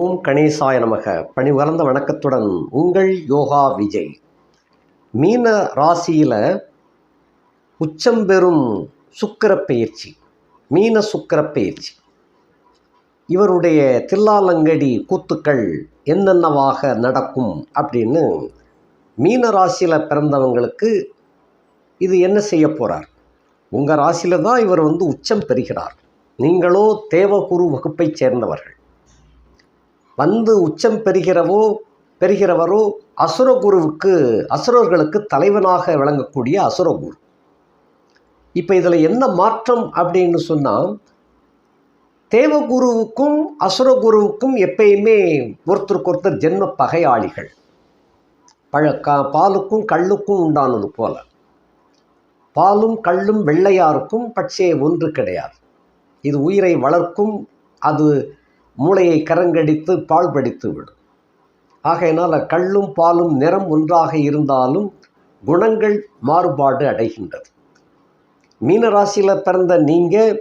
ஓம் கணேசாய நமக. பணிவளர்ந்த வணக்கத்துடன் உங்கள் யோகா விஜய். மீன ராசியில் உச்சம் பெறும் சுக்கர பயிற்சி மீன சுக்கர பயிற்சி இவருடைய தில்லாலங்கடி கூத்துக்கள் என்னென்னவாக நடக்கும் அப்படின்னு மீன ராசியில் பிறந்தவங்களுக்கு இது என்ன செய்ய போகிறார் உங்கள் ராசியில் தான் இவர் வந்து உச்சம் பெறுகிறார். நீங்களோ தேவகுரு வகுப்பைச் சேர்ந்தவர்கள். வந்து உச்சம் பெறுகிறவோ பெறுகிறவரோ அசுரகுருவுக்கு அசுரர்களுக்கு தலைவனாக விளங்கக்கூடிய அசுரகுரு. இப்போ இதில் என்ன மாற்றம் அப்படின்னு சொன்னால் தேவகுருவுக்கும் அசுரகுருவுக்கும் எப்பயுமே ஒருத்தருக்கு ஒருத்தர் ஜென்ம பகையாளிகள். பழ க பாலுக்கும் கல்லுக்கும் உண்டானது போல. பாலும் கல்லும் வெள்ளையாருக்கும் பட்சே ஒன்று கிடையாது. இது உயிரை வளர்க்கும் அது மூளையை கரங்கடித்து பாழ்படித்து விடும். ஆகையினால் கல்லும் பாலும் நிறம் ஒன்றாக இருந்தாலும் குணங்கள் மாறுபாடு அடைகின்றது. மீனராசியில் பிறந்த நீங்கள்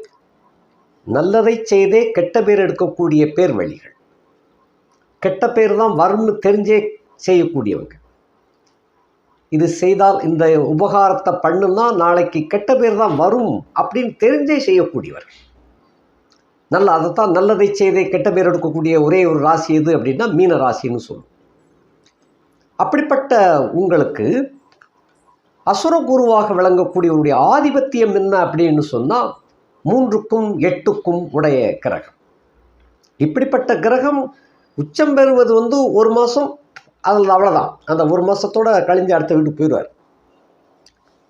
நல்லதை செய்தே கெட்ட பேர் எடுக்கக்கூடிய பேர் வழிகள். கெட்ட பேர் தான் வரும்னு தெரிஞ்சே செய்யக்கூடியவங்க. இது செய்தால் இந்த உபகாரத்தை பண்ணுனா நாளைக்கு கெட்ட பேர் தான் வரும் அப்படின்னு தெரிஞ்சே செய்யக்கூடியவர்கள். நல்ல அதைத்தான் நல்லதை செய்தே கெட்ட பேர் எடுக்கக்கூடிய ஒரே ஒரு ராசி எது அப்படின்னா மீன ராசின்னு சொல்லும் அப்படிப்பட்ட உங்களுக்கு அசுரகுருவாக விளங்கக்கூடியவருடைய ஆதிபத்தியம் என்ன அப்படின்னு சொன்னால் மூன்றுக்கும் எட்டுக்கும் உடைய கிரகம். இப்படிப்பட்ட கிரகம் உச்சம் பெறுவது வந்து ஒரு மாதம் அதில் அவ்வளோதான் அந்த ஒரு மாதத்தோட கழிஞ்சு அடுத்த வீட்டு போயிடுவார்.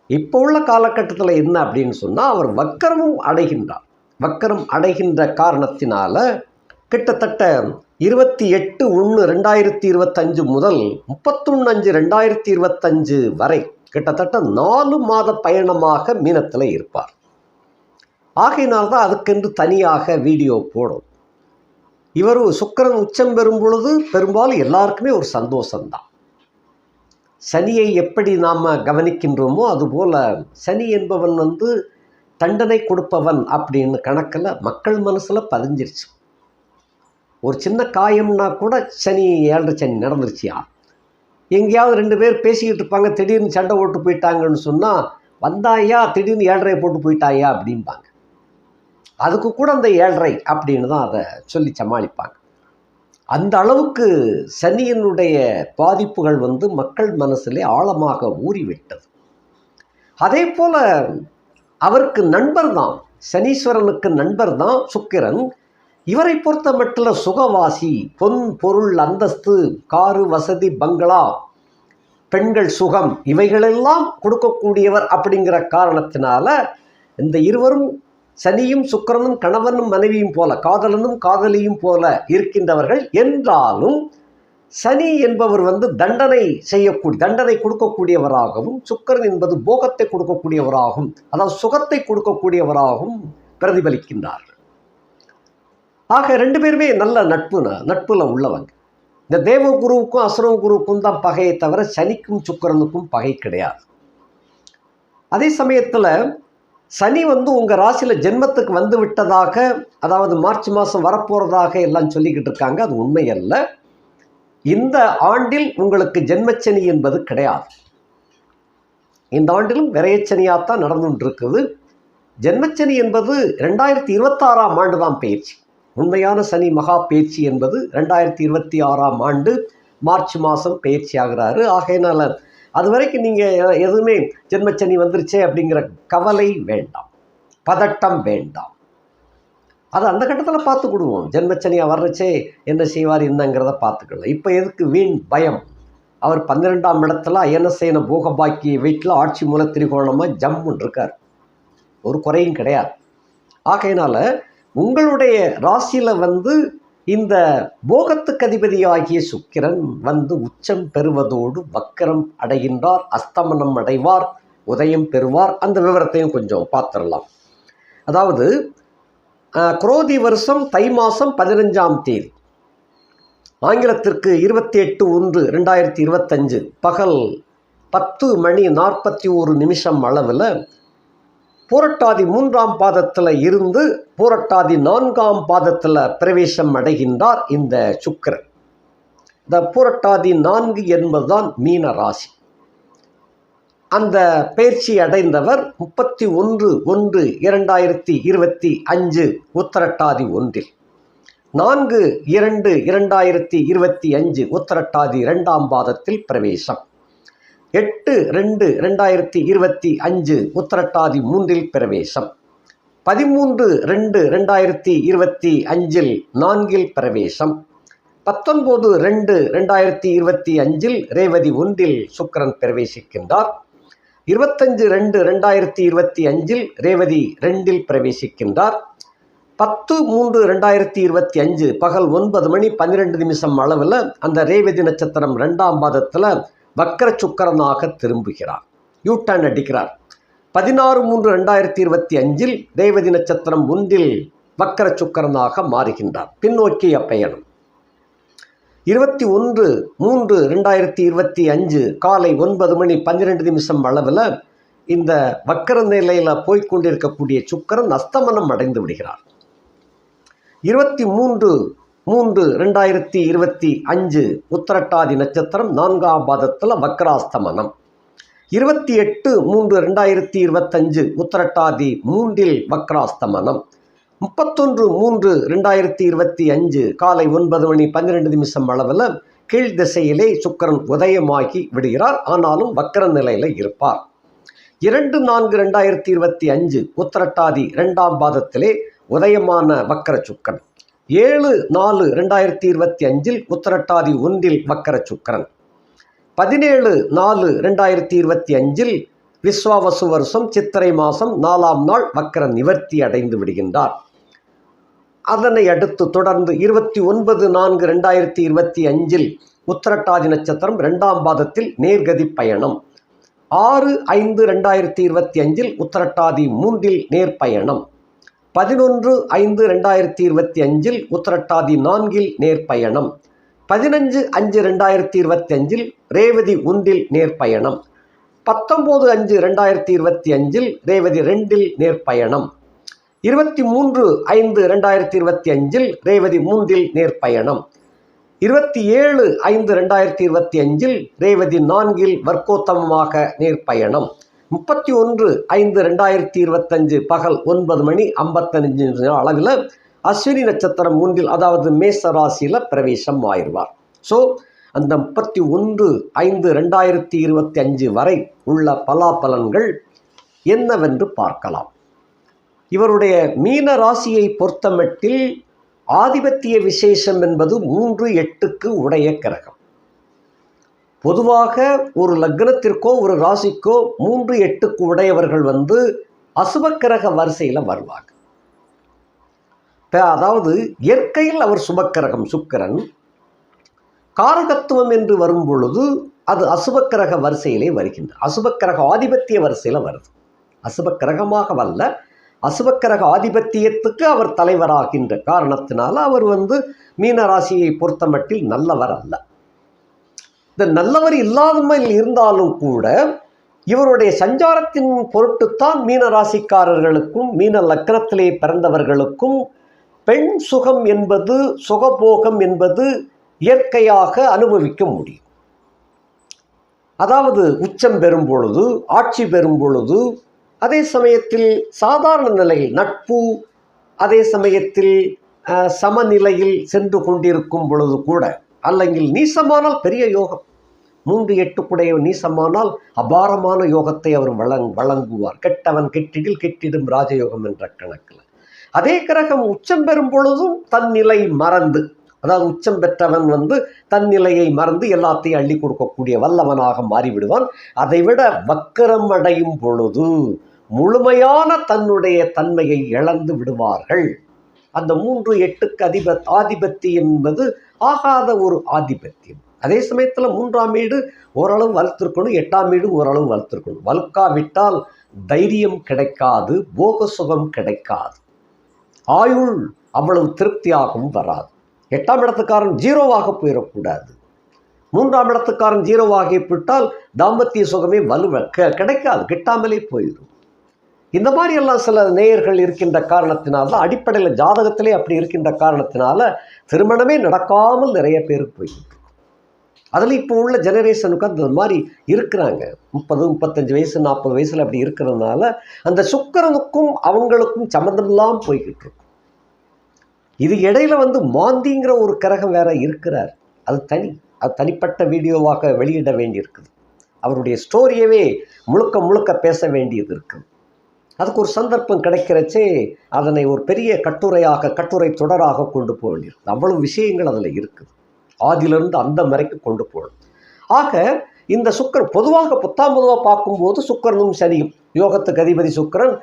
இப்போ உள்ள காலகட்டத்தில் என்ன அப்படின்னு சொன்னால் அவர் வக்கரமும் அடைகின்றார். வக்கரம் அடைகின்ற காரணத்தினால கிட்டத்தட்ட இருபத்தி எட்டு ஒன்று ரெண்டாயிரத்தி இருபத்தஞ்சு முதல் முப்பத்தொன்று அஞ்சு ரெண்டாயிரத்தி இருபத்தஞ்சு வரை கிட்டத்தட்ட நாலு மாத பயணமாக மீனத்தில் இருப்பார். ஆகையினால்தான் அதுக்கென்று தனியாக வீடியோ போடும். இவர் சுக்கரன் உச்சம் பெறும் பொழுது பெரும்பாலும் எல்லாருக்குமே ஒரு சந்தோஷம்தான். சனியை எப்படி நாம் கவனிக்கின்றோமோ அதுபோல் சனி என்பவன் வந்து தண்டனை கொடுப்பவன் அப்படின்னு கணக்கில் மக்கள் மனசில் பதிஞ்சிருச்சு. ஒரு சின்ன காயம்னா கூட சனி ஏழரை சனி நடந்துருச்சியா? எங்கேயாவது ரெண்டு பேர் பேசிக்கிட்டு இருப்பாங்க திடீர்னு சண்டை ஓட்டு போயிட்டாங்கன்னு சொன்னால் வந்தாயா? திடீர்னு ஏழரை போட்டு போயிட்டாயா? அப்படிம்பாங்க. அதுக்கு கூட அந்த ஏழரை அப்படின்னு தான் அதை சொல்லி சமாளிப்பாங்க. அந்த அளவுக்கு சனியினுடைய பாதிப்புகள் வந்து மக்கள் மனசிலே ஆழமாக ஊறிவிட்டது. அதே போல் அவருக்கு நண்பர் தான் சனீஸ்வரனுக்கு நண்பர் தான் சுக்கிரன். இவரை பொறுத்த மட்டில் சுகவாசி பொன் பொருள் அந்தஸ்து காரு வசதி பங்களா பெண்கள் சுகம் இவைகளெல்லாம் கொடுக்கக்கூடியவர் அப்படிங்கிற காரணத்தினால இந்த இருவரும் சனியும் சுக்கிரனும் கணவனும் மனைவியும் போல காதலனும் காதலியும் போல இருக்கின்றவர்கள் என்றாலும் சனி என்பவர் வந்து தண்டனை செய்யக்கூடிய தண்டனை கொடுக்கக்கூடியவராகவும் சுக்கரன் என்பது போகத்தை கொடுக்கக்கூடியவராகவும் அதாவது சுகத்தை கொடுக்கக்கூடியவராகவும் பிரதிபலிக்கின்றார்கள். ஆக ரெண்டு பேருமே நல்ல நட்பு நட்புல உள்ளவங்க. இந்த தேவகுருவுக்கும் அசுரகுருவுக்கும் தான் பகையை தவிர சனிக்கும் சுக்கரனுக்கும் பகை கிடையாது. அதே சமயத்தில் சனி வந்து உங்கள் ராசியில் ஜென்மத்துக்கு வந்து விட்டதாக அதாவது மார்ச் மாதம் வரப்போகிறதாக எல்லாம் சொல்லிக்கிட்டு இருக்காங்க. அது உண்மையல்ல. இந்த ஆண்டில் உங்களுக்கு ஜென்மச்சனி என்பது கிடையாது. இந்த ஆண்டிலும் விரையச்சனியாகத்தான் நடந்துட்டு ஜென்மச்சனி என்பது ரெண்டாயிரத்தி இருபத்தாறாம் ஆண்டு தான் பயிற்சி. உண்மையான சனி மகா பயிற்சி என்பது ரெண்டாயிரத்தி இருபத்தி ஆறாம் ஆண்டு மார்ச் மாதம் பயிற்சி ஆகிறாரு. ஆகையினால அது வரைக்கும் நீங்கள் எதுவுமே ஜென்மச்சனி வந்துருச்சே அப்படிங்கிற கவலை வேண்டாம். பதட்டம் வேண்டாம். அது அந்த கட்டத்தில் பார்த்துக்கிடுவோம். ஜென்மச்சனியாக வர்றச்சே என்ன செய்வார் என்னங்கிறத பார்த்துக்கலாம் இப்போ எதுக்கு வீண் பயம்? அவர் பன்னிரெண்டாம் இடத்துல அயனசேன போகபாக்கிய வீட்டில் ஆட்சி மூல திரிகோணமாக ஜம்முன் இருக்கார். ஒரு குறையும் கிடையாது. ஆகையினால உங்களுடைய ராசியில் வந்து இந்த போகத்துக்கு அதிபதியாகிய சுக்கிரன் வந்து உச்சம் பெறுவதோடு வக்கரம் அடைகின்றார் அஸ்தமனம் அடைவார் உதயம் பெறுவார். அந்த விவரத்தையும் கொஞ்சம் பார்த்துடலாம். அதாவது குரோதி வருஷம் தை மாதம் பதினஞ்சாம் தேதி. ஆங்கிலத்திற்கு இருபத்தி எட்டு ஒன்று ரெண்டாயிரத்தி இருபத்தஞ்சு பகல் பத்து மணி நாற்பத்தி ஒரு நிமிஷம் அளவில் பூரட்டாதி மூன்றாம் பாதத்தில் இருந்து பூரட்டாதி நான்காம் பாதத்தில் பிரவேசம் அடைகின்றார் இந்த சுக்கரன். இந்த பூரட்டாதி நான்கு என்பதுதான் மீன ராசி. அந்த பயிற்சி அடைந்தவர் முப்பத்தி ஒன்று ஒன்று இரண்டாயிரத்தி இருபத்தி அஞ்சு உத்தரட்டாதி ஒன்றில். நான்கு இரண்டு இரண்டாயிரத்தி இருபத்தி அஞ்சு உத்தரட்டாதி இரண்டாம் பாதத்தில் பிரவேசம். எட்டு ரெண்டு ரெண்டாயிரத்தி இருபத்தி அஞ்சு உத்தரட்டாதி மூன்றில் பிரவேசம். பதிமூன்று ரெண்டு ரெண்டாயிரத்தி இருபத்தி அஞ்சில் நான்கில் பிரவேசம். பத்தொன்பது ரெண்டு ரெண்டாயிரத்தி இருபத்தி அஞ்சில் ரேவதி ஒன்றில் சுக்கிரன் பிரவேசிக்கின்றார். இருபத்தஞ்சு ரெண்டு ரெண்டாயிரத்தி இருபத்தி அஞ்சில் ரேவதி ரெண்டில் பிரவேசிக்கின்றார். பத்து மூன்று ரெண்டாயிரத்தி இருபத்தி அஞ்சு பகல் ஒன்பது மணி பன்னிரெண்டு நிமிஷம் அளவில் அந்த ரேவதி நட்சத்திரம் ரெண்டாம் பாதத்தில் வக்கர சுக்கரனாக திரும்புகிறார். யூட்டன் அடிக்கிறார். பதினாறு மூன்று ரெண்டாயிரத்தி இருபத்தி அஞ்சில் ரேவதி நட்சத்திரம் ஒன்றில் வக்கர சுக்கரனாக மாறுகின்றார். பின்னோக்கிய பயணம். இருபத்தி ஒன்று மூன்று ரெண்டாயிரத்தி இருபத்தி அஞ்சு காலை ஒன்பது மணி பன்னிரெண்டு நிமிஷம் அளவில் இந்த வக்கர நிலையில் போய்கொண்டிருக்கக்கூடிய சுக்கரன் அஸ்தமனம் அடைந்து விடுகிறார். இருபத்தி மூன்று மூன்று ரெண்டாயிரத்தி இருபத்தி அஞ்சு உத்தரட்டாதி நட்சத்திரம் நான்காம் பாதத்தில் வக்கராஸ்தமனம் இருபத்தி எட்டு மூன்று ரெண்டாயிரத்தி இருபத்தஞ்சு உத்தரட்டாதி மூன்றில் வக்ராஸ்தமனம். முப்பத்தொன்று மூன்று ரெண்டாயிரத்தி இருபத்தி அஞ்சு காலை ஒன்பது மணி பன்னிரெண்டு நிமிஷம் அளவில் கீழ் திசையிலே சுக்கரன் உதயமாகி விடுகிறார். ஆனாலும் வக்கர நிலையில் இருப்பார். இரண்டு நான்கு ரெண்டாயிரத்தி இருபத்தி அஞ்சு உத்தரட்டாதி இரண்டாம் பாதத்திலே உதயமான வக்கர சுக்கரன். ஏழு நாலு ரெண்டாயிரத்தி இருபத்தி அஞ்சில் உத்தரட்டாதி ஒன்றில் வக்கர சுக்கரன். பதினேழு நாலு ரெண்டாயிரத்தி இருபத்தி அஞ்சில் விஸ்வாவசு வருஷம் சித்திரை மாதம் நாலாம் நாள் வக்கர நிவர்த்தி அடைந்து விடுகின்றார். அதனை அடுத்து தொடர்ந்து இருபத்தி ஒன்பது நான்கு ரெண்டாயிரத்தி இருபத்தி அஞ்சில் உத்தரட்டாதி நட்சத்திரம் ரெண்டாம் பாதத்தில் நேர்கதி பயணம். ஆறு ஐந்து ரெண்டாயிரத்தி இருபத்தி அஞ்சில் உத்தரட்டாதி மூன்றில் நேர்பயணம். பதினொன்று ஐந்து ரெண்டாயிரத்தி இருபத்தி அஞ்சில் உத்தரட்டாதி நான்கில் நேர்பயணம். பதினஞ்சு அஞ்சு ரெண்டாயிரத்தி இருபத்தி அஞ்சில் ரேவதி ஒன்றில் நேர்பயணம். பத்தொம்போது அஞ்சு ரெண்டாயிரத்தி இருபத்தி அஞ்சில் ரேவதி ரெண்டில் நேர்பயணம். இருபத்தி மூன்று ஐந்து ரெண்டாயிரத்தி இருபத்தி அஞ்சில் ரேவதி மூன்றில் நேர்பயணம். இருபத்தி ஏழு ஐந்து ரெண்டாயிரத்தி இருபத்தி அஞ்சில் ரேவதி நான்கில் வர்க்கோத்தமமாக நேர்பயணம். முப்பத்தி ஒன்று ஐந்து ரெண்டாயிரத்தி இருபத்தஞ்சு பகல் ஒன்பது மணி ஐம்பத்தஞ்சு அளவில் அஸ்வினி நட்சத்திரம் மூன்றில் அதாவது மேச ராசியில் பிரவேசம் ஆயிடுவார். ஸோ அந்த முப்பத்தி ஒன்று ஐந்து ரெண்டாயிரத்தி இருபத்தி அஞ்சு வரை உள்ள பலாபலன்கள் என்னவென்று பார்க்கலாம். இவருடைய மீன ராசியை பொறுத்தமட்டில் ஆதிபத்திய விசேஷம் என்பது மூன்று எட்டுக்கு உடைய கிரகம். பொதுவாக ஒரு லக்னத்திற்கோ ஒரு ராசிக்கோ மூன்று எட்டுக்கு உடையவர்கள் வந்து அசுபக்கிரக வரிசையில் வருவாங்க. அதாவது இயற்கையில் அவர் சுபக்கிரகம் சுக்கிரன். காரகத்துவம் என்று வரும் பொழுது அது அசுபக்கிரக வரிசையிலே வருகின்ற அசுபக்கிரக ஆதிபத்திய வரிசையில் வருது. அசுபக்கிரகமாக வல்ல அசுபக்கிரக ஆதிபத்தியத்துக்கு அவர் தலைவராகின்ற காரணத்தினால அவர் வந்து மீன ராசியை பொறுத்தமட்டில் நல்லவர் அல்ல. இந்த நல்லவர் இல்லாமல் இருந்தாலும் கூட இவருடைய சஞ்சாரத்தின் பொருட்டுத்தான் மீன ராசிக்காரர்களுக்கும் மீன லக்னத்திலே பிறந்தவர்களுக்கும் பெண் சுகம் என்பது சுகபோகம் என்பது இயற்கையாக அனுபவிக்க முடியும். அதாவது உச்சம் பெறும் பொழுது ஆட்சி பெறும் பொழுது அதே சமயத்தில் சாதாரண நிலையில் நட்பு அதே சமயத்தில் சமநிலையில் சென்று கொண்டிருக்கும் பொழுது கூட அல்லங்கில் நீசமானால் பெரிய யோகம். மூன்று எட்டுக்குடைய நீசமானால் அபாரமான யோகத்தை அவர் வழங் வழங்குவார். கெட்டவன் கெட்டிடில் கெட்டிடும் ராஜயோகம் என்ற கணக்கில். அதே கிரகம் உச்சம் பெறும் பொழுதும் தன் நிலை மறந்து அதாவது உச்சம் பெற்றவன் வந்து தன் நிலையை மறந்து எல்லாத்தையும் அள்ளி கொடுக்கக்கூடிய வல்லவனாக மாறிவிடுவான். அதைவிட வக்கரம் அடையும் பொழுது முழுமையான தன்னுடைய தன்மையை இழந்து விடுவார்கள். அந்த மூன்று எட்டுக்கு அதிப ஆதிபத்தியம் என்பது ஆகாத ஒரு ஆதிபத்தியம். அதே சமயத்தில் மூன்றாம் வீடு ஓரளவு வளர்த்துருக்கணும் எட்டாம் வீடு ஓரளவு வளர்த்துருக்கணும். வளர்க்காவிட்டால் தைரியம் கிடைக்காது போக சுகம் கிடைக்காது. ஆயுள் அவ்வளவு திருப்தியாகவும் வராது. எட்டாம் இடத்துக்காரன் ஜீரோவாக போயிடக்கூடாது. மூன்றாம் இடத்துக்காரன் ஜீரோவாகி விட்டால் தாம்பத்திய சுகமே வலுவ க- கிடைக்காது கிட்டாமலே போயிடும். இந்த மாதிரி எல்லாம் சில நேயர்கள் இருக்கின்ற காரணத்தினால தான் அடிப்படையில் ஜாதகத்திலே அப்படி இருக்கின்ற காரணத்தினால திருமணமே நடக்காமல் நிறைய பேருக்கு போய்கிட்டு அதில் இப்போ உள்ள ஜெனரேஷனுக்கு அந்த மாதிரி இருக்கிறாங்க. முப்பது முப்பத்தஞ்சு வயசு நாற்பது வயசில் அப்படி இருக்கிறதுனால அந்த சுக்கிரனுக்கும் அவங்களுக்கும் சம்மந்தம் இல்லாமல் போய்கிட்டு இருக்கும் இது இடையில வந்து மாந்திங்கிற ஒரு கிரகம் வேற இருக்கிறார். அது தனி அது தனிப்பட்ட வீடியோவாக வெளியிட வேண்டியிருக்குது. அவருடைய ஸ்டோரியவே முழுக்க முழுக்க பேச வேண்டியது இருக்குது. அதுக்கு ஒரு சந்தர்ப்பம் கிடைக்கிறச்சே அதனை ஒரு பெரிய கட்டுரையாக கட்டுரை தொடராக கொண்டு போக வேண்டியிருக்கு அவ்வளவு விஷயங்கள் அதில் இருக்குது. ஆதிலிருந்து அந்த வரைக்கும் கொண்டு போகணும். ஆக இந்த சுக்கரன் பொதுவாக பத்தாம் பொதுவாக பார்க்கும்போது சுக்கரனும் சனியும் யோகத்துக்கு அதிபதி சுக்கிரன்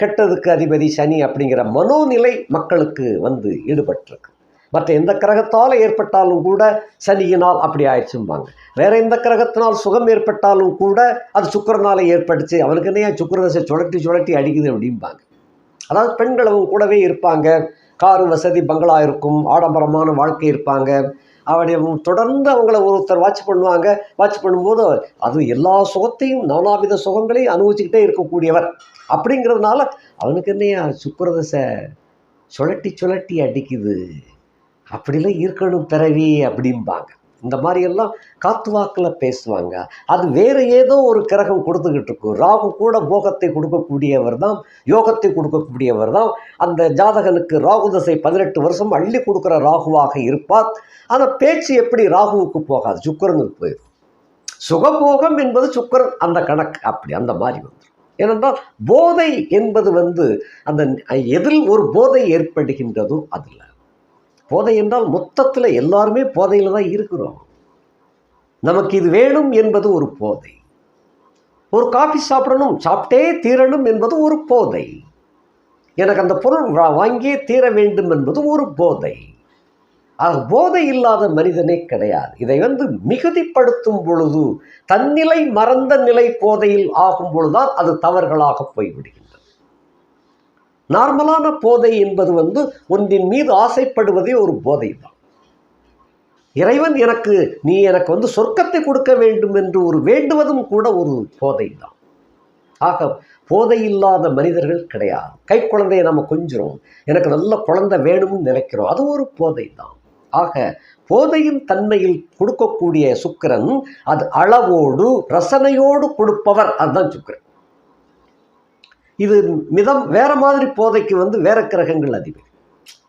கெட்டதுக்கு அதிபதி சனி அப்படிங்கிற மனோநிலை மக்களுக்கு வந்து ஈடுபட்டிருக்கு. மற்ற எந்த கிரகத்தால் ஏற்பட்டாலும் கூட சனியினால் அப்படி ஆயிடுச்சும்பாங்க. வேற எந்த கிரகத்தினால் சுகம் ஏற்பட்டாலும் கூட அது சுக்கரனால் ஏற்பட்டுச்சு. அவனுக்கு என்ன சுக்கிரதசை சுழட்டி சுழட்டி அடிக்குது அப்படிம்பாங்க. அதாவது பெண்கள் அவங்க கூடவே இருப்பாங்க. காரு வசதி பங்களா இருக்கும். ஆடம்பரமான வாழ்க்கை இருப்பாங்க. அவருடைய தொடர்ந்து அவங்கள ஒருத்தர் வாட்ச் பண்ணுவாங்க. வாட்ச் பண்ணும்போது அது எல்லா சுகத்தையும் நானாவித சுகங்களையும் அனுபவிச்சுக்கிட்டே இருக்கக்கூடியவர். அப்படிங்கிறதுனால அவனுக்கு என்னையா சுக்கரதசை சுழட்டி சுழட்டி அடிக்குது. அப்படிலாம் இருக்கணும் பிறவி அப்படிம்பாங்க. இந்த மாதிரியெல்லாம் காத்து வாக்கில் பேசுவாங்க. அது வேறு ஏதோ ஒரு கிரகம் கொடுத்துக்கிட்டு இருக்கும். ராகு கூட போகத்தை கொடுக்கக்கூடியவர் தான் யோகத்தை கொடுக்கக்கூடியவர் தான். அந்த ஜாதகனுக்கு ராகு தசை பதினெட்டு வருஷம் அள்ளி கொடுக்குற ராகுவாக இருப்பார். ஆனால் பேச்சு எப்படி ராகுவுக்கு போகாது சுக்கரனுக்கு போயிடும். சுகபோகம் என்பது சுக்கரன் அந்த கணக்கு. அப்படி அந்த மாதிரி வந்துடும் ஏனென்றால் போதை என்பது வந்து அந்த எதில் ஒரு போதை ஏற்படுகின்றதோ அதில். போதை என்றால் மொத்தத்தில் எல்லாருமே போதையில் தான் இருக்கிறோம். நமக்கு இது வேணும் என்பது ஒரு போதை. ஒரு காஃபி சாப்பிடணும் சாப்பிட்டே தீரணும் என்பது ஒரு போதை. எனக்கு அந்த பொருள் வாங்கியே தீர வேண்டும் என்பது ஒரு போதை. ஆக போதை இல்லாத மனிதனே கிடையாது. இதை வந்து மிகுதிப்படுத்தும் பொழுது தன்னிலை மறந்த நிலை போதையில் ஆகும் பொழுதுதான் அது தவறுகளாக போய்விடுகிறது. நார்மலான போதை என்பது வந்து ஒன்றின் மீது ஆசைப்படுவதே ஒரு போதை தான் இறைவன் எனக்கு நீ எனக்கு வந்து சொர்க்கத்தை கொடுக்க வேண்டும் என்று ஒரு வேண்டுவதும் கூட ஒரு போதை தான் ஆக போதை இல்லாத மனிதர்கள் கிடையாது. கை குழந்தையை நம்ம கொஞ்சிரும் எனக்கு நல்ல குழந்தை வேணும்னு நினைக்கிறோம். அது ஒரு போதை தான் ஆக போதையின் தன்மையில் கொடுக்கக்கூடிய சுக்கிரன் அது அளவோடு ரசனையோடு கொடுப்பவர். அதுதான் சுக்கரன். இது மிதம் வேற மாதிரி போதைக்கு வந்து வேற கிரகங்கள் அதிபதி.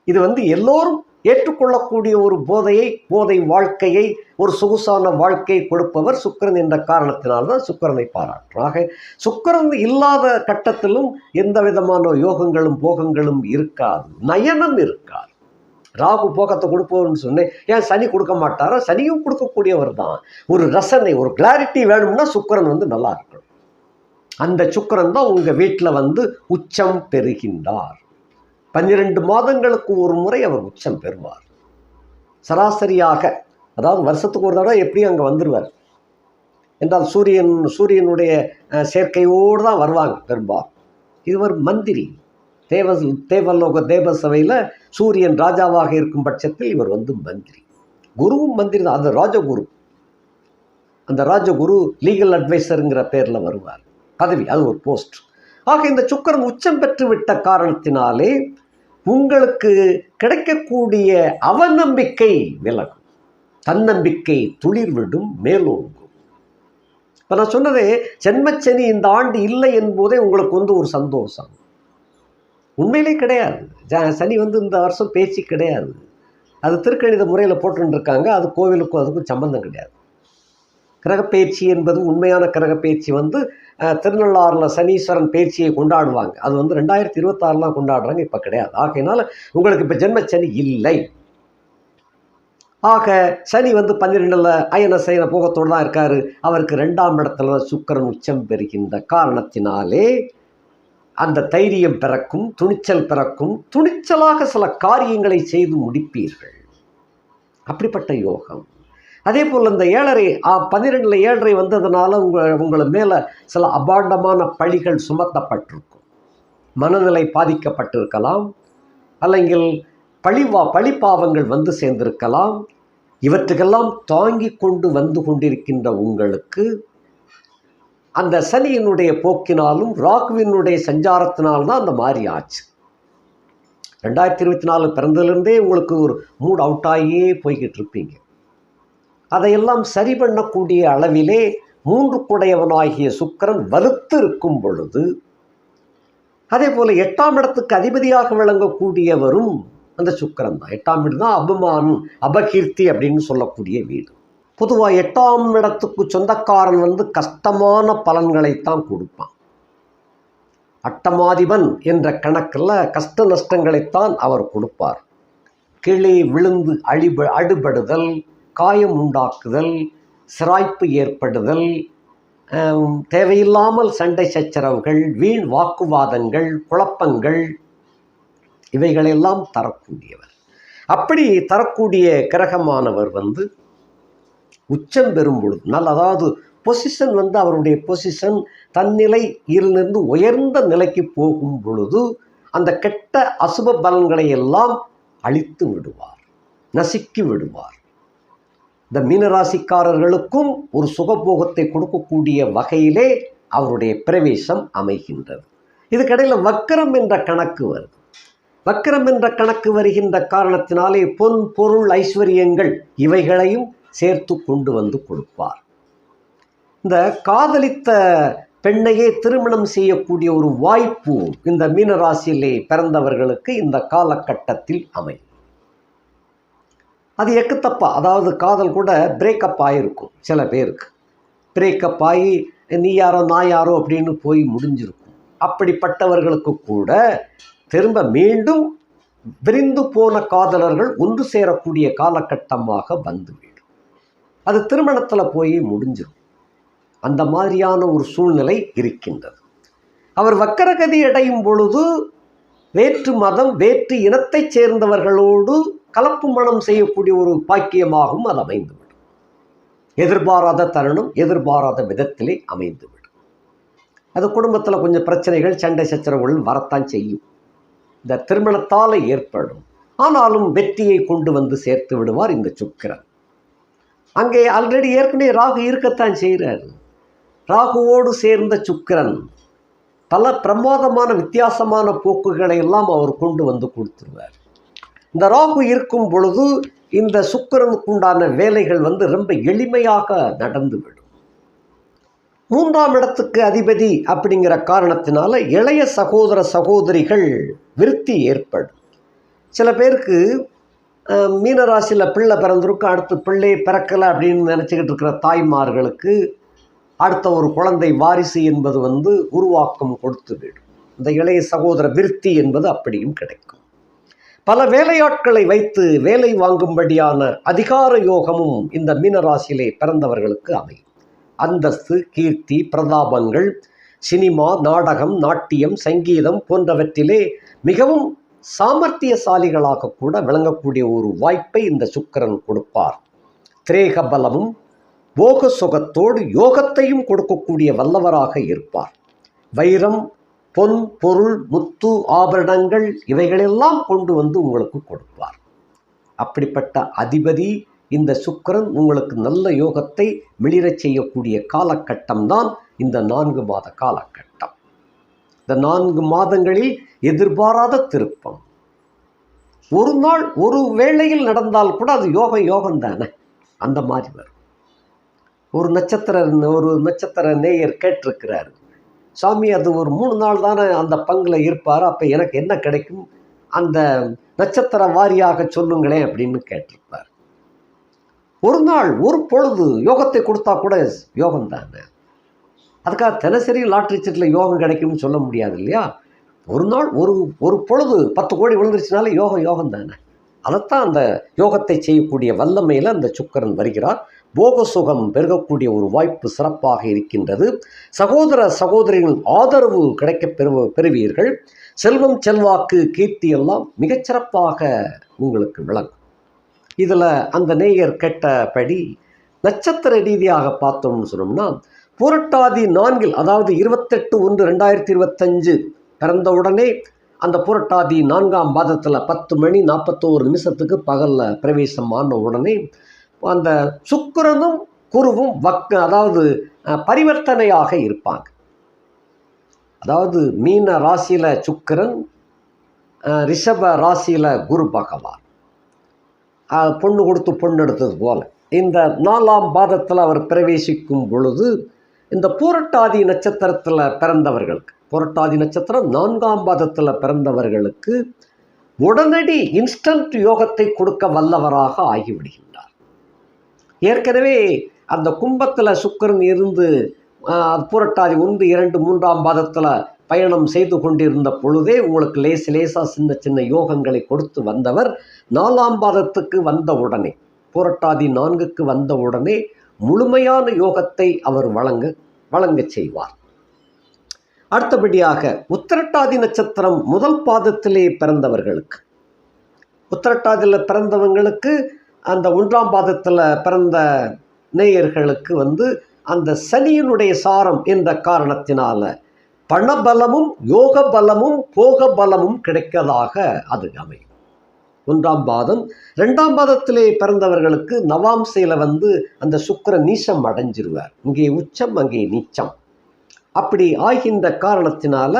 இது வந்து எல்லோரும் ஏற்றுக்கொள்ளக்கூடிய ஒரு போதையை போதை வாழ்க்கையை ஒரு சொகுசான வாழ்க்கையை கொடுப்பவர் சுக்கிரன் என்ற காரணத்தினால்தான் சுக்கிரனை பாராட்டுறாக சுக்கரன் சுக்கிரன் இல்லாத கட்டத்திலும் எந்த விதமான யோகங்களும் போகங்களும் இருக்காது. நயனம் இருக்காது. ராகு போகத்தை கொடுப்பவர்னு சொன்னேன். ஏன் சனி கொடுக்க மாட்டாரா? சனியும் கொடுக்கக்கூடியவர் தான். ஒரு ரசனை ஒரு கிளாரிட்டி வேணும்னா சுக்கிரன் வந்து நல்லா இருக்கும் அந்த சுக்கரன் தான் உங்கள் வீட்டில் வந்து உச்சம் பெறுகின்றார். பன்னிரெண்டு மாதங்களுக்கு ஒரு முறை அவர் உச்சம் பெறுவார். சராசரியாக அதாவது வருஷத்துக்கு ஒரு தடவை எப்படியும் அங்கே வந்துடுவார் என்றால் சூரியன் சூரியனுடைய சேர்க்கையோடு தான் வருவாங்க பெரும்பாலும். இவர் மந்திரி. தேவ தேவலோக தேவ சபையில் சூரியன் ராஜாவாக இருக்கும் பட்சத்தில் இவர் வந்து மந்திரி. குருவும் மந்திரி தான். அந்த ராஜகுரு. அந்த ராஜகுரு லீகல் அட்வைசருங்கிற பேரில் வருவார். பதவி அது ஒரு போஸ்ட் ஆக இந்த சுக்கிரன் உச்சம் பெற்று விட்ட காரணத்தினாலே உங்களுக்கு கிடைக்கக்கூடிய அவநம்பிக்கை விலகும். தன்னம்பிக்கை துளிர்விடும் மேலோங்கும். இப்போ நான் சொன்னதே ஜென்மச்சனி இந்த ஆண்டு இல்லை என்பதே உங்களுக்கு வந்து ஒரு சந்தோஷம். உண்மையிலே கிடையாது. ஜ- சனி வந்து இந்த வருஷம் பேச்சு கிடையாது. அது திருக்கணித முறையில் போட்டுருக்காங்க அது கோவிலுக்கும் அதுக்கும் சம்பந்தம் கிடையாது. கிரகப்பயிற்சி என்பது உண்மையான கிரகப்பயிற்சி வந்து திருநள்ளாறில் சனீஸ்வரன் பயிற்சியை கொண்டாடுவாங்க. அது வந்து ரெண்டாயிரத்தி இருபத்தாறுலாம் கொண்டாடுறாங்க இப்போ கிடையாது. ஆகையினால உங்களுக்கு இப்போ ஜென்மச்சனி இல்லை. ஆக சனி வந்து பன்னிரெண்டில் அயன சயன போகத்தோடு தான் இருக்கார். அவருக்கு ரெண்டாம் இடத்துல சுக்கரன் சுக்கிரன் உச்சம் பெறுகின்ற காரணத்தினாலே அந்த தைரியம் பிறக்கும் துணிச்சல் பிறக்கும். துணிச்சலாக சில காரியங்களை செய்து முடிப்பீர்கள். அப்படிப்பட்ட யோகம். அதே போல் இந்த ஏழரை பன்னிரெண்டில் ஏழரை வந்ததுனால உங்கள் உங்களை மேலே சில அபாண்டமான பழிகள் சுமத்தப்பட்டிருக்கும். மனநிலை பாதிக்கப்பட்டிருக்கலாம். அல்லங்கில் பழிவா பழிப்பாவங்கள் வந்து சேர்ந்திருக்கலாம். இவற்றுக்கெல்லாம் தாங்கி கொண்டு வந்து கொண்டிருக்கின்ற உங்களுக்கு அந்த சனியினுடைய போக்கினாலும் ராகுவினுடைய சஞ்சாரத்தினாலும் தான் அந்த மாதிரி ஆச்சு. ரெண்டாயிரத்தி இருபத்தி நாலு பிறந்ததுலேருந்தே உங்களுக்கு ஒரு மூட் அவுட் ஆகியே போய்கிட்டு இருப்பீங்க. அதையெல்லாம் சரி பண்ணக்கூடிய அளவிலே மூன்று குடையவனாகிய சுக்கிரன் வலுத்து இருக்கும் பொழுது அதே போல எட்டாம் இடத்துக்கு அதிபதியாக விளங்கக்கூடியவரும் அந்த சுக்கரன் தான். எட்டாம் வீடு தான் அபிமானம் அபகீர்த்தி அப்படின்னு சொல்லக்கூடிய வீடு. பொதுவாக எட்டாம் இடத்துக்கு சொந்தக்காரன் வந்து கஷ்டமான பலன்களைத்தான் கொடுப்பான். அட்டமாதிபன் என்ற கணக்கில் கஷ்ட நஷ்டங்களைத்தான் அவர் கொடுப்பார். கீழே விழுந்து அழிப அடுபடுதல் காயம் உண்டாக்குதல் சிராய்ப்பு ஏற்படுதல் தேவையில்லாமல் சண்டை சச்சரவுகள் வீண் வாக்குவாதங்கள் குழப்பங்கள் இவைகளெல்லாம் தரக்கூடியவர். அப்படி தரக்கூடிய கிரகமானவர் வந்து உச்சம் பெறும் பொழுது நல்ல அதாவது பொசிஷன் வந்து அவருடைய பொசிஷன் தன்னிலை இருந்து உயர்ந்த நிலைக்கு போகும் பொழுது அந்த கெட்ட அசுப பலன்களை எல்லாம் அழித்து விடுவார் நசுக்கி விடுவார். இந்த மீனராசிக்காரர்களுக்கும் ஒரு சுகபோகத்தை கொடுக்கக்கூடிய வகையிலே அவருடைய பிரவேசம் அமைகின்றது. இதுக்கடையில் வக்கரம் என்ற கணக்கு வருது. வக்கரம் என்ற கணக்கு வருகின்ற காரணத்தினாலே பொன் பொருள் ஐஸ்வர்யங்கள் இவைகளையும் சேர்த்து கொண்டு வந்து கொடுப்பார். இந்த காதலித்த பெண்ணையே திருமணம் செய்யக்கூடிய ஒரு வாய்ப்பு இந்த மீனராசியிலே பிறந்தவர்களுக்கு இந்த காலகட்டத்தில் அமையும். அது எக்குத்தப்பா. அதாவது காதல் கூட பிரேக்கப் ஆகிருக்கும் சில பேருக்கு. பிரேக்கப் ஆகி நீ யாரோ நான் யாரோ அப்படின்னு போய் முடிஞ்சிருக்கும். அப்படிப்பட்டவர்களுக்கு கூட திரும்ப மீண்டும் விரிந்து போன காதலர்கள் ஒன்று சேரக்கூடிய காலகட்டமாக வந்துவிடும். அது திருமணத்தில் போய் முடிஞ்சிடும் அந்த மாதிரியான ஒரு சூழ்நிலை இருக்கின்றது. அவர் வக்கரகதி அடையும் பொழுது வேற்று மதம் வேற்று இனத்தைச் சேர்ந்தவர்களோடு கலப்பு மணம் செய்யக்கூடிய ஒரு பாக்கியமாகவும் அது அமைந்துவிடும். எதிர்பாராத தருணம் எதிர்பாராத விதத்திலே அமைந்துவிடும். அது குடும்பத்தில் கொஞ்சம் பிரச்சனைகள் சண்டை சச்சரவுகள் வரத்தான் செய்யும். இந்த திருமணத்தால் ஏற்படும். ஆனாலும் வெற்றியை கொண்டு வந்து சேர்த்து விடுவார் இந்த சுக்கிரன். அங்கே ஆல்ரெடி ஏற்கனவே ராகு இருக்கத்தான் செய்கிறார். ராகுவோடு சேர்ந்த சுக்கிரன் பல பிரமாதமான வித்தியாசமான போக்குகளை எல்லாம் அவர் கொண்டு வந்து கொடுத்துருவார். இந்த ராகு இருக்கும் பொழுது இந்த சுக்கிரனுக்கு உண்டான வேலைகள் வந்து ரொம்ப எளிமையாக நடந்துவிடும். மூன்றாம் இடத்துக்கு அதிபதி அப்படிங்கிற காரணத்தினால இளைய சகோதர சகோதரிகள் விருத்தி ஏற்படும். சில பேருக்கு மீனராசியில் பிள்ளை பிறந்திருக்கும் அடுத்து பிள்ளை பிறக்கலை அப்படின்னு நினச்சிக்கிட்டு இருக்கிற தாய்மார்களுக்கு அடுத்த ஒரு குழந்தை வாரிசு என்பது வந்து உருவாக்கம் கொடுத்து விடும் இந்த இளைய சகோதர விருத்தி என்பது அப்படியும் கிடைக்கும். பல வேலையாட்களை வைத்து வேலை வாங்கும்படியான அதிகார யோகமும் இந்த மீனராசியிலே பிறந்தவர்களுக்கு அமையும். அந்தஸ்து கீர்த்தி பிரதாபங்கள் சினிமா நாடகம் நாட்டியம் சங்கீதம் போன்றவற்றிலே மிகவும் சாமர்த்தியசாலிகளாக கூட விளங்கக்கூடிய ஒரு வாய்ப்பை இந்த சுக்கரன் கொடுப்பார். திரேக பலமும் போக சுகத்தோடு யோகத்தையும் கொடுக்கக்கூடிய வல்லவராக இருப்பார். வைரம் பொன் பொருள் முத்து ஆபரணங்கள் இவைகளெல்லாம் கொண்டு வந்து உங்களுக்கு கொடுப்பார். அப்படிப்பட்ட அதிபதி இந்த சுக்கரன் உங்களுக்கு நல்ல யோகத்தை மிளிரச் செய்யக்கூடிய காலகட்டம் தான் இந்த நான்கு மாத காலகட்டம். இந்த நான்கு மாதங்களில் எதிர்பாராத திருப்பம். ஒரு நாள் ஒரு வேளையில் நடந்தால் கூட அது யோகம் யோகம் தானே. அந்த மாதிரி வரும். ஒரு நட்சத்திர ஒரு நட்சத்திர நேயர் கேட்டிருக்கிறாரு. சாமி அது ஒரு மூணு நாள் தானே அந்த பங்கில் இருப்பார் அப்போ எனக்கு என்ன கிடைக்கும்? அந்த நட்சத்திர வாரியாக சொல்லுங்களேன் அப்படின்னு கேட்டிருப்பார். ஒரு நாள் ஒரு பொழுது யோகத்தை கொடுத்தா கூட யோகம் தானே? அதுக்காக தினசரி லாட்ரி சீட்டில் யோகம் கிடைக்கும்னு சொல்ல முடியாது இல்லையா? ஒரு நாள் ஒரு ஒரு பொழுது பத்து கோடி விழுந்துருச்சுனாலே யோகம் யோகம் தானே? அதைத்தான் அந்த யோகத்தை செய்யக்கூடிய வல்லமையில் அந்த சுக்கரன் வருகிறார். போக சுகம் பெருகக்கூடிய ஒரு வாய்ப்பு சிறப்பாக இருக்கின்றது. சகோதர சகோதரிகளின் ஆதரவு கிடைக்க பெறு பெறுவீர்கள். செல்வம் செல்வாக்கு கீர்த்தி எல்லாம் மிகச்சிறப்பாக உங்களுக்கு விளங்கும். இதில் அந்த நேயர் கேட்டபடி நட்சத்திர ரீதியாக பார்த்தோம்னு சொன்னோம்னா புரட்டாதி நான்கில் அதாவது இருபத்தெட்டு ஒன்று ரெண்டாயிரத்தி இருபத்தஞ்சு பிறந்த உடனே அந்த புரட்டாதி நான்காம் மாதத்தில் பத்து மணி நாற்பத்தோரு நிமிஷத்துக்கு பகலில் பிரவேசம் ஆன உடனே அந்த சுக்கரனும் குருவும் வக் அதாவது பரிவர்த்தனையாக இருப்பாங்க. அதாவது மீன ராசியில் சுக்கிரன் ரிஷப ராசியில் குரு பகவான். பொண்ணு கொடுத்து பொண்ணு எடுத்தது போல். இந்த நாலாம் பாதத்தில் அவர் பிரவேசிக்கும் பொழுது இந்த பூரட்டாதி நட்சத்திரத்தில் பிறந்தவர்களுக்கு புரட்டாதி நட்சத்திரம் நான்காம் பாதத்தில் பிறந்தவர்களுக்கு உடனடி இன்ஸ்டன்ட் யோகத்தை கொடுக்க வல்லவராக ஆகிவிடுகின்றார் ஏற்கனவே அந்த கும்பத்தில் சுக்கரன் இருந்து புரட்டாதி பூரட்டாதி ஒன்று இரண்டு மூன்றாம் பாதத்தில் பயணம் செய்து கொண்டிருந்த பொழுதே உங்களுக்கு லேசு லேசாக சின்ன சின்ன யோகங்களை கொடுத்து வந்தவர் நாலாம் பாதத்துக்கு வந்த உடனே பூரட்டாதி நான்குக்கு வந்த உடனே முழுமையான யோகத்தை அவர் வழங்க வழங்க செய்வார். அடுத்தபடியாக உத்திரட்டாதி நட்சத்திரம் முதல் பாதத்திலே பிறந்தவர்களுக்கு உத்திரட்டாதியில் பிறந்தவங்களுக்கு அந்த ஒன்றாம் பாதத்தில் பிறந்த நேயர்களுக்கு வந்து அந்த சனியினுடைய சாரம் என்ற காரணத்தினால பணபலமும் யோக பலமும் போக பலமும் கிடைக்கதாக அது அமையும். ஒன்றாம் பாதம். ரெண்டாம் பாதத்திலே பிறந்தவர்களுக்கு நவாம்சையில் வந்து அந்த சுக்கர நீச்சம் அடைஞ்சிருவார். இங்கே உச்சம் அங்கே நீச்சம். அப்படி ஆகின்ற காரணத்தினால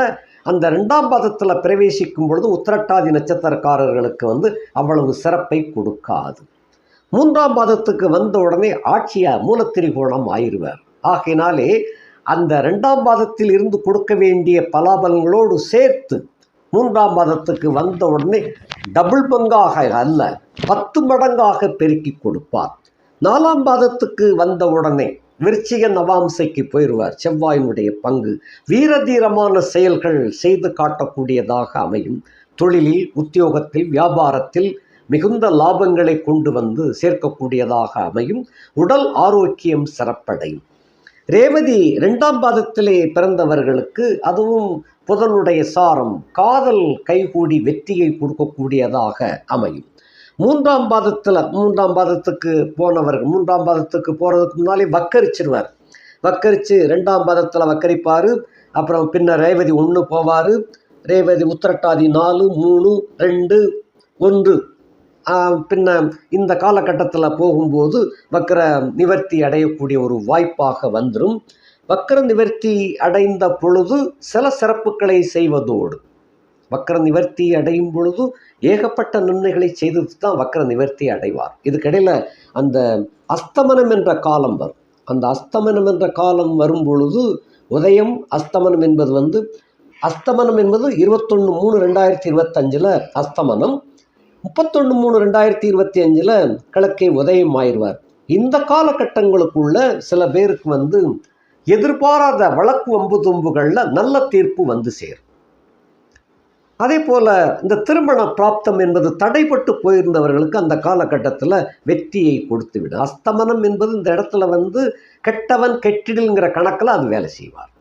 அந்த ரெண்டாம் பாதத்தில் பிரவேசிக்கும் பொழுது உத்திரட்டாதி நட்சத்திரக்காரர்களுக்கு வந்து அவ்வளவு சிறப்பை கொடுக்காது. மூன்றாம் பாதத்துக்கு வந்த உடனே ஆட்சியார் மூலத்திரிகோணம் ஆயிடுவார். ஆகையினாலே அந்த ரெண்டாம் பாதத்தில் இருந்து கொடுக்க வேண்டிய பலாபலங்களோடு சேர்த்து மூன்றாம் பாதத்துக்கு வந்த உடனே டபுள் பங்காக அல்ல பத்து மடங்காக பெருக்கி கொடுப்பார். நாலாம் பாதத்துக்கு வந்த உடனே விருச்சிக நவாம்சைக்கு போயிடுவார். செவ்வாயினுடைய பங்கு வீரதீரமான செயல்கள் செய்து காட்டக்கூடியதாக அமையும். தொழிலில் உத்தியோகத்தில் வியாபாரத்தில் மிகுந்த லாபங்களை கொண்டு வந்து சேர்க்கக்கூடியதாக அமையும். உடல் ஆரோக்கியம் சிறப்படையும். ரேவதி ரெண்டாம் பாதத்திலே பிறந்தவர்களுக்கு அதுவும் புதனுடைய சாரம் காதல் கைகூடி வெற்றியை கொடுக்கக்கூடியதாக அமையும். மூன்றாம் பாதத்தில் மூன்றாம் பாதத்துக்கு போனவர்கள் மூன்றாம் பாதத்துக்கு போகிறதுக்கு முன்னாலே வக்கரிச்சிருவார். வக்கரித்து ரெண்டாம் பாதத்தில் வக்கரிப்பார் அப்புறம் பின்னர் ரேவதி ஒன்று போவார். ரேவதி உத்திரட்டாதி நாலு மூணு ரெண்டு ஒன்று. பின்ன இந்த காலகட்டத்தில் போகும்போது வக்கர நிவர்த்தி அடையக்கூடிய ஒரு வாய்ப்பாக வந்துடும் வக்கர நிவர்த்தி அடைந்த பொழுது சில சிறப்புகளை செய்வதோடு வக்கர நிவர்த்தி அடையும் பொழுது ஏகப்பட்ட நன்மைகளை செய்தது தான் வக்கர நிவர்த்தி அடைவார். இதுக்கிடையில் அந்த அஸ்தமனம் என்ற காலம் வரும். அந்த அஸ்தமனம் என்ற காலம் வரும் பொழுது உதயம் அஸ்தமனம் என்பது வந்து அஸ்தமனம் என்பது இருபத்தொன்று மூணு ரெண்டாயிரத்தி இருபத்தஞ்சில் அஸ்தமனம். முப்பத்தொன்று மூணு ரெண்டாயிரத்தி இருபத்தி அஞ்சில் கிழக்கே உதயம் ஆயிடுவார். இந்த காலகட்டங்களுக்குள்ள சில பேருக்கு வந்து எதிர்பாராத வழக்கு வம்பு தும்புகளில் நல்ல தீர்ப்பு வந்து சேரும். அதே போல் இந்த திருமண பிராப்தம் என்பது தடைப்பட்டு போயிருந்தவர்களுக்கு அந்த காலகட்டத்தில் வெற்றியை கொடுத்து விடும் அஸ்தமனம் என்பது இந்த இடத்துல வந்து கெட்டவன் கெட்டிடுங்கிற கணக்கில் அது வேலை செய்வார்.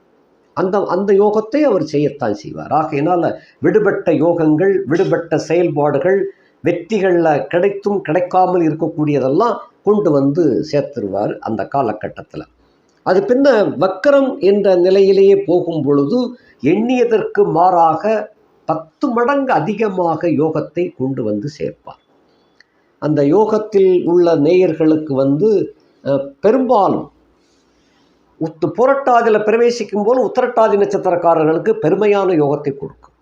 அந்த அந்த யோகத்தை அவர் செய்யத்தான் செய்வார். ஆகையினால் விடுபட்ட யோகங்கள் விடுபட்ட செயல்பாடுகள் வெற்றிகளில் கிடைத்தும் கிடைக்காமல் இருக்கக்கூடியதெல்லாம் கொண்டு வந்து சேர்த்துருவார் அந்த காலகட்டத்தில். அது பின்ன வக்கரம் என்ற நிலையிலேயே போகும் பொழுது எண்ணியதற்கு மாறாக பத்து மடங்கு அதிகமாக யோகத்தை கொண்டு வந்து சேர்ப்பார். அந்த யோகத்தில் உள்ள நேயர்களுக்கு வந்து பெரும்பாலும் உத்து புரட்டாதியில் பிரவேசிக்கும் போது உத்தரட்டாதி நட்சத்திரக்காரர்களுக்கு பெருமையான யோகத்தை கொடுக்கும்.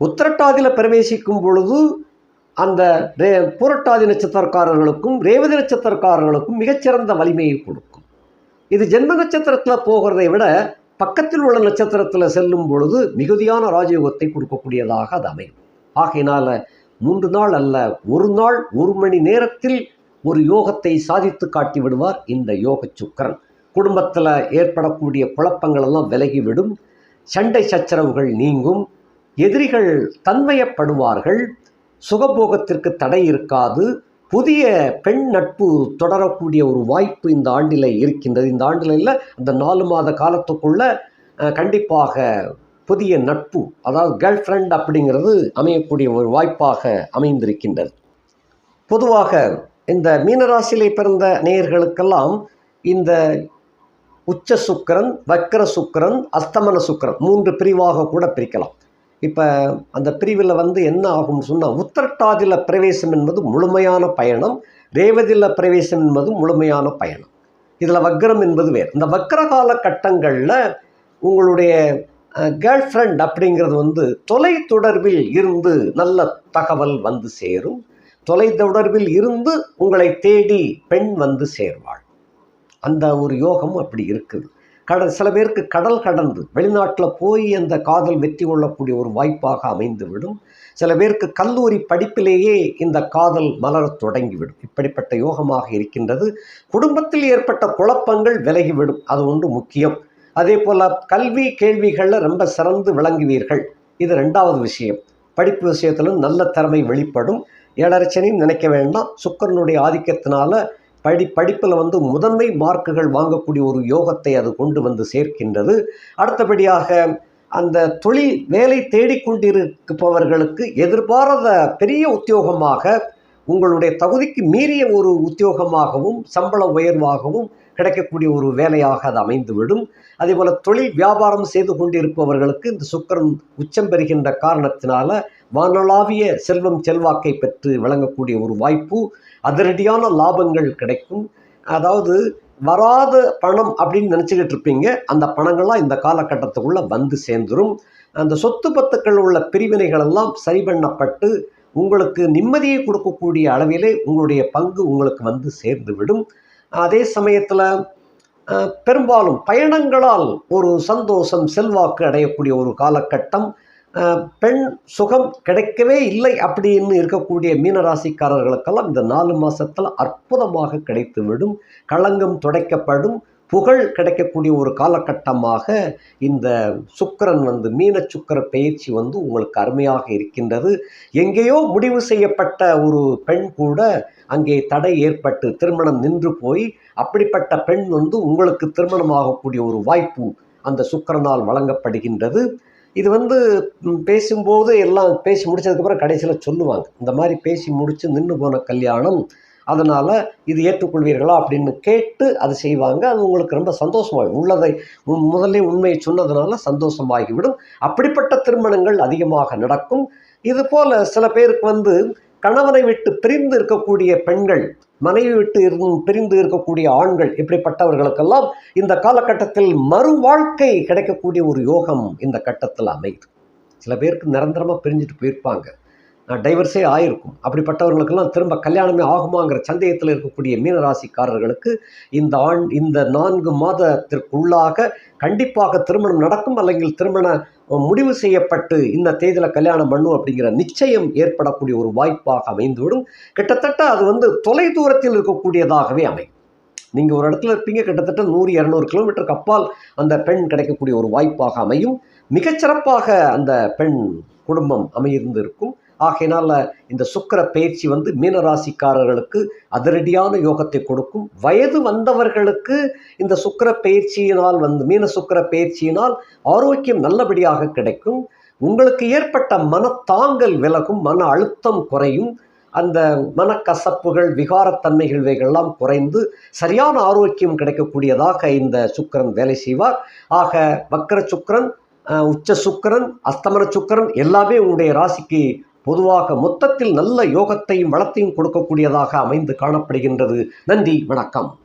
உத்திரட்டாதியில் பிரவேசிக்கும் பொழுது அந்த ரே புரட்டாதி நட்சத்திரக்காரர்களுக்கும் ரேவதி நட்சத்திரக்காரர்களுக்கும் மிகச்சிறந்த வலிமையை கொடுக்கும். இது ஜென்ம நட்சத்திரத்தில் போகிறதை விட பக்கத்தில் உள்ள நட்சத்திரத்தில் செல்லும் பொழுது மிகுதியான ராஜயோகத்தை கொடுக்கக்கூடியதாக அது அமையும். ஆகையினால் மூன்று நாள் அல்ல ஒரு நாள் ஒரு மணி நேரத்தில் ஒரு யோகத்தை சாதித்து காட்டி விடுவார் இந்த யோக சுக்கரன். குடும்பத்தில் ஏற்படக்கூடிய குழப்பங்கள் எல்லாம் விலகிவிடும். சண்டை சச்சரவுகள் நீங்கும். எதிரிகள் தன்மையப்படுவார்கள். சுகபோகத்திற்கு தடை இருக்காது. புதிய பெண் நட்பு தொடரக்கூடிய ஒரு வாய்ப்பு இந்த ஆண்டில் இருக்கின்றது. இந்த ஆண்டில் இல்லை அந்த நாலு மாத காலத்துக்குள்ள கண்டிப்பாக புதிய நட்பு அதாவது கேர்ள் ஃப்ரெண்ட் அப்படிங்கிறது அமையக்கூடிய ஒரு வாய்ப்பாக அமைந்திருக்கின்றது. பொதுவாக இந்த மீனராசியிலே பிறந்த நேயர்களுக்கெல்லாம் இந்த உச்ச சுக்கிரன் வக்கர சுக்கிரன் அஸ்தமன சுக்கிரன் மூன்று பிரிவாக கூட பிரிக்கலாம். இப்போ அந்த பிரிவில் வந்து என்ன ஆகும்னு சொன்னால் உத்திரட்டாதியில் பிரவேசம் என்பது முழுமையான பயணம் ரேவதியில் பிரவேசம் என்பது முழுமையான பயணம். இதில் வக்ரம் என்பது வேறு. இந்த வக்ர கால கட்டங்களில் உங்களுடைய கேர்ள் ஃப்ரெண்ட் அப்படிங்கிறது வந்து தொலை தொடர்பில் இருந்து நல்ல தகவல் வந்து சேரும். தொலை தொடர்பில் இருந்து உங்களை தேடி பெண் வந்து சேர்வாள். அந்த ஒரு யோகம் அப்படி இருக்குது. கடல் சில பேருக்கு கடல் கடந்து வெளிநாட்டில் போய் அந்த காதல் வெற்றி கொள்ளக்கூடிய ஒரு வாய்ப்பாக அமைந்துவிடும். சில பேருக்கு கல்லூரி படிப்பிலேயே இந்த காதல் மலரத் தொடங்கிவிடும். இப்படிப்பட்ட யோகமாக இருக்கின்றது. குடும்பத்தில் ஏற்பட்ட குழப்பங்கள் விலகிவிடும். அது ஒன்று முக்கியம். அதே போல் கல்வி கேள்விகளில் ரொம்ப சிறந்து விளங்குவீர்கள். இது ரெண்டாவது விஷயம். படிப்பு விஷயத்திலும் நல்ல திறமை வெளிப்படும். ஏழரச்சனையும் நினைக்க வேண்டாம். சுக்கரனுடைய ஆதிக்கத்தினால படி படிப்பில் வந்து முதன்மை மார்க்குகள் வாங்கக்கூடிய ஒரு யோகத்தை அது கொண்டு வந்து சேர்க்கின்றது. அடுத்தபடியாக அந்த தொழில் வேலை தேடிக்கொண்டிருப்பவர்களுக்கு எதிர்பாராத பெரிய உத்தியோகமாக உங்களுடைய தகுதிக்கு மீறிய ஒரு உத்தியோகமாகவும் சம்பள உயர்வாகவும் கிடைக்கக்கூடிய ஒரு வேலையாக அது அமைந்துவிடும். அதே போல் தொழில் வியாபாரம் செய்து கொண்டிருப்பவர்களுக்கு இந்த சுக்கரன் உச்சம் பெறுகின்ற காரணத்தினால வானளாவிய செல்வம் செல்வாக்கை பெற்று விளங்கக்கூடிய ஒரு வாய்ப்பு அதிரடியான லாபங்கள் கிடைக்கும். அதாவது வராத பணம் அப்படின்னு நினச்சிக்கிட்டு இருப்பீங்க. அந்த பணங்கள்லாம் இந்த காலகட்டத்துக்குள்ளே வந்து சேர்ந்துடும் அந்த சொத்து பத்துக்கள் உள்ள பிரிவினைகள் எல்லாம் சரி பண்ணப்பட்டு உங்களுக்கு நிம்மதியை கொடுக்கக்கூடிய அளவிலே உங்களுடைய பங்கு உங்களுக்கு வந்து சேர்ந்து விடும் அதே சமயத்தில் பெரும்பாலும் பயணங்களால் ஒரு சந்தோஷம் செல்வாக்கு அடையக்கூடிய ஒரு காலகட்டம் பெண் சுகம் கிடைக்கவே இல்லை அப்படின்னு இருக்கக்கூடிய மீனராசிக்காரர்களுக்கெல்லாம் இந்த நாலு மாதத்தில் அற்புதமாக கிடைத்துவிடும் களங்கம் துடைக்கப்படும் புகழ் கிடைக்கக்கூடிய ஒரு காலகட்டமாக இந்த சுக்கரன் வந்து மீன சுக்கர பயிற்சி வந்து உங்களுக்கு அருமையாக இருக்கின்றது. எங்கேயோ முடிவு செய்யப்பட்ட ஒரு பெண் கூட அங்கே தடை ஏற்பட்டு திருமணம் நின்று போய் அப்படிப்பட்ட பெண் வந்து உங்களுக்கு திருமணமாகக்கூடிய ஒரு வாய்ப்பு அந்த சுக்கரனால் வழங்கப்படுகின்றது. இது வந்து பேசும்போது எல்லாம் பேசி முடிச்சதுக்கப்புறம் கடைசியில் சொல்லுவாங்க. இந்த மாதிரி பேசி முடித்து நின்று போன கல்யாணம் அதனால் இது ஏற்றுக்கொள்வீர்களா அப்படின்னு கேட்டு அது செய்வாங்க. அது உங்களுக்கு ரொம்ப சந்தோஷமாகும் உள்ளதை முதலே உண்மையை சொன்னதுனால சந்தோஷமாகிவிடும். அப்படிப்பட்ட திருமணங்கள் அதிகமாக நடக்கும். இது போல் சில பேருக்கு வந்து கணவனை விட்டு பிரிந்து இருக்கக்கூடிய பெண்கள் மனைவி விட்டு பிரிந்து இருக்கக்கூடிய ஆண்கள் இப்படிப்பட்டவர்களுக்கெல்லாம் இந்த காலகட்டத்தில் மறு வாழ்க்கை கிடைக்கக்கூடிய ஒரு யோகம் இந்த கட்டத்தில் அமையுது. சில பேருக்கு நிரந்தரமாக பிரிஞ்சுட்டு போயிருப்பாங்க. டைவர்ஸே ஆயிருக்கும். அப்படிப்பட்டவர்களுக்கெல்லாம் திரும்ப கல்யாணமே ஆகுமாங்கிற சந்தேகத்தில் இருக்கக்கூடிய மீனராசிக்காரர்களுக்கு இந்த ஆண் இந்த நான்கு மாதத்திற்குள்ளாக கண்டிப்பாக திருமணம் நடக்கும் அல்லங்கில் திருமணம் முடிவு செய்யப்பட்டு இந்த தேதியில் கல்யாணம் பண்ணும் அப்படிங்கிற நிச்சயம் ஏற்படக்கூடிய ஒரு வாய்ப்பாக அமைந்துவிடும். கிட்டத்தட்ட அது வந்து தொலை தூரத்தில் இருக்கக்கூடியதாகவே அமையும். நீங்கள் ஒரு இடத்துல இருப்பீங்க கிட்டத்தட்ட நூறு இரநூறு கிலோமீட்டருக்கு அப்பால் அந்த பெண் கிடைக்கக்கூடிய ஒரு வாய்ப்பாக அமையும். மிகச்சிறப்பாக அந்த பெண் குடும்பம் அமையிருந்திருக்கும் ஆகையினால் இந்த சுக்கர பயிற்சி வந்து மீனராசிக்காரர்களுக்கு அதிரடியான யோகத்தை கொடுக்கும். வயது வந்தவர்களுக்கு இந்த சுக்கர பயிற்சியினால் வந்து மீன சுக்கர பயிற்சியினால் ஆரோக்கியம் நல்லபடியாக கிடைக்கும். உங்களுக்கு ஏற்பட்ட மனத்தாங்கல் விலகும் மன அழுத்தம் குறையும். அந்த மனக்கசப்புகள் விகாரத்தன்மைகள் இவைகள்லாம் குறைந்து சரியான ஆரோக்கியம் கிடைக்கக்கூடியதாக இந்த சுக்கரன் வேலை செய்வார். ஆக வக்கர சுக்கரன் உச்ச சுக்கரன் அஸ்தமன சுக்கரன் எல்லாமே உங்களுடைய ராசிக்கு பொதுவாக மொத்தத்தில் நல்ல யோகத்தையும் வளத்தையும் கொடுக்கக்கூடியதாக அமைந்து காணப்படுகின்றது. நன்றி வணக்கம்.